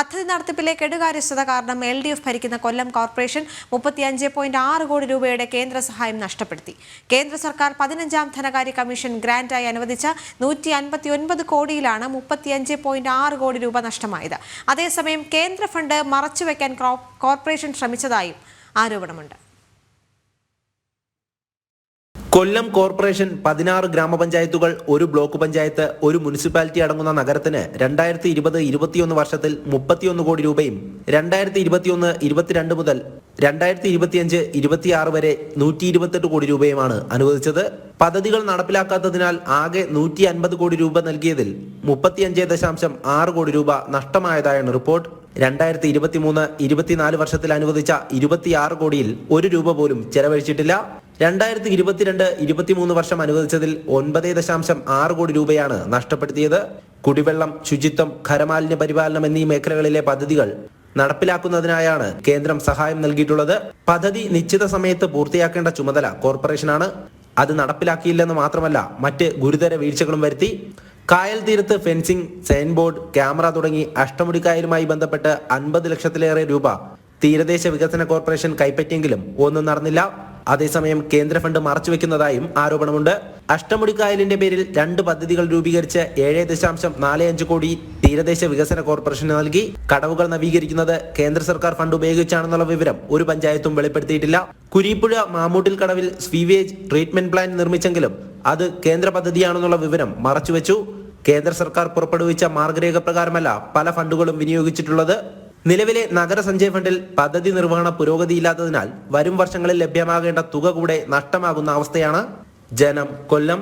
പദ്ധതി നടത്തിപ്പിലെ കെടുകാര്യസ്ഥത കാരണം L D F ഭരിക്കുന്ന കൊല്ലം കോർപ്പറേഷൻ മുപ്പത്തിയഞ്ച് പോയിന്റ് ആറ് കോടി രൂപയുടെ കേന്ദ്ര സഹായം നഷ്ടപ്പെടുത്തി. കേന്ദ്ര സർക്കാർ പതിനഞ്ചാം ധനകാര്യ കമ്മീഷൻ ഗ്രാന്റായി അനുവദിച്ച നൂറ്റി അൻപത്തി ഒൻപത് കോടിയിലാണ് മുപ്പത്തിയഞ്ച് പോയിന്റ് ആറ് കോടി രൂപ നഷ്ടമായത്. അതേസമയം കേന്ദ്ര ഫണ്ട് മറച്ചുവെക്കാൻ കോർപ്പറേഷൻ ശ്രമിച്ചതായും ആരോപണമുണ്ട്. കൊല്ലം കോർപ്പറേഷൻ പതിനാറ് ഗ്രാമപഞ്ചായത്തുകൾ ഒരു ബ്ലോക്ക് പഞ്ചായത്ത് ഒരു മുനിസിപ്പാലിറ്റി അടങ്ങുന്ന നഗരത്തിന് രണ്ടായിരത്തി ഇരുപത് ഇരുപത്തിയൊന്ന് വർഷത്തിൽ മുപ്പത്തിയൊന്ന് കോടി രൂപയും രണ്ടായിരത്തി ഇരുപത്തിയൊന്ന് ഇരുപത്തിരണ്ട് മുതൽ രണ്ടായിരത്തി ഇരുപത്തിയഞ്ച് ഇരുപത്തിയാറ് വരെ നൂറ്റി ഇരുപത്തെട്ട് കോടി രൂപയുമാണ് അനുവദിച്ചത്. പദ്ധതികൾ നടപ്പിലാക്കാത്തതിനാൽ ആകെ നൂറ്റി അൻപത് കോടി രൂപ നൽകിയതിൽ മുപ്പത്തിയഞ്ച് ദശാംശം ആറ് കോടി രൂപ നഷ്ടമായതായാണ് റിപ്പോർട്ട്. രണ്ടായിരത്തി ഇരുപത്തിമൂന്ന് ഇരുപത്തിനാല് വർഷത്തിൽ അനുവദിച്ച ഇരുപത്തിയാറ് കോടിയിൽ ഒരു രൂപ പോലും ചെലവഴിച്ചിട്ടില്ല. രണ്ടായിരത്തി ഇരുപത്തിരണ്ട് ഇരുപത്തിമൂന്ന് വർഷം അനുവദിച്ചതിൽ ഒൻപത് ദശാംശം ആറ് കോടി രൂപയാണ് നഷ്ടപ്പെടുത്തിയത്. കുടിവെള്ളം ശുചിത്വം ഖരമാലിന്യ പരിപാലനം എന്നീ മേഖലകളിലെ പദ്ധതികൾ നടപ്പിലാക്കുന്നതിനായാണ് കേന്ദ്രം സഹായം നൽകിയിട്ടുള്ളത്. പദ്ധതി നിശ്ചിത സമയത്ത് പൂർത്തിയാക്കേണ്ട ചുമതല കോർപ്പറേഷനാണ്. അത് നടപ്പിലാക്കിയില്ലെന്ന് മാത്രമല്ല മറ്റ് ഗുരുതര വീഴ്ചകളും വരുത്തി. കായൽ തീരത്ത് ഫെൻസിംഗ് സൈൻ ബോർഡ് ക്യാമറ തുടങ്ങി അഷ്ടമുടിക്കായലുമായി ബന്ധപ്പെട്ട് അൻപത് ലക്ഷത്തിലേറെ രൂപ തീരദേശ വികസന കോർപ്പറേഷൻ കൈപ്പറ്റിയെങ്കിലും ഒന്നും നടന്നില്ല. അതേസമയം കേന്ദ്ര ഫണ്ട് മറച്ചുവെക്കുന്നതായും ആരോപണമുണ്ട്. അഷ്ടമുടിക്കായലിന്റെ പേരിൽ രണ്ട് പദ്ധതികൾ രൂപീകരിച്ച് ഏഴ് ദശാംശം നാല് അഞ്ച് കോടി തീരദേശ വികസന കോർപ്പറേഷന് നൽകി. കടവുകൾ നവീകരിക്കുന്നത് കേന്ദ്ര സർക്കാർ ഫണ്ട് ഉപയോഗിച്ചാണെന്നുള്ള വിവരം ഒരു പഞ്ചായത്തും വെളിപ്പെടുത്തിയിട്ടില്ല. കുരീപ്പുഴ മാമൂട്ടിൽ കടവിൽ സ്വീവേജ് ട്രീറ്റ്മെന്റ് പ്ലാന്റ് നിർമ്മിച്ചെങ്കിലും അത് കേന്ദ്ര പദ്ധതിയാണെന്നുള്ള വിവരം മറച്ചുവെച്ചു കേന്ദ്ര സർക്കാർ പുറപ്പെടുവിച്ച മാർഗരേഖ പ്രകാരമല്ല പല ഫണ്ടുകളും വിനിയോഗിച്ചിട്ടുള്ളത്. നിലവിലെ നഗരസഞ്ചയ ഫണ്ടിൽ പദ്ധതി നിർവഹണ പുരോഗതിയില്ലാത്തതിനാൽ വരും വർഷങ്ങളിൽ ലഭ്യമാകേണ്ട തുക കൂടെ നഷ്ടമാകുന്ന അവസ്ഥയാണ് ജനം കൊല്ലം.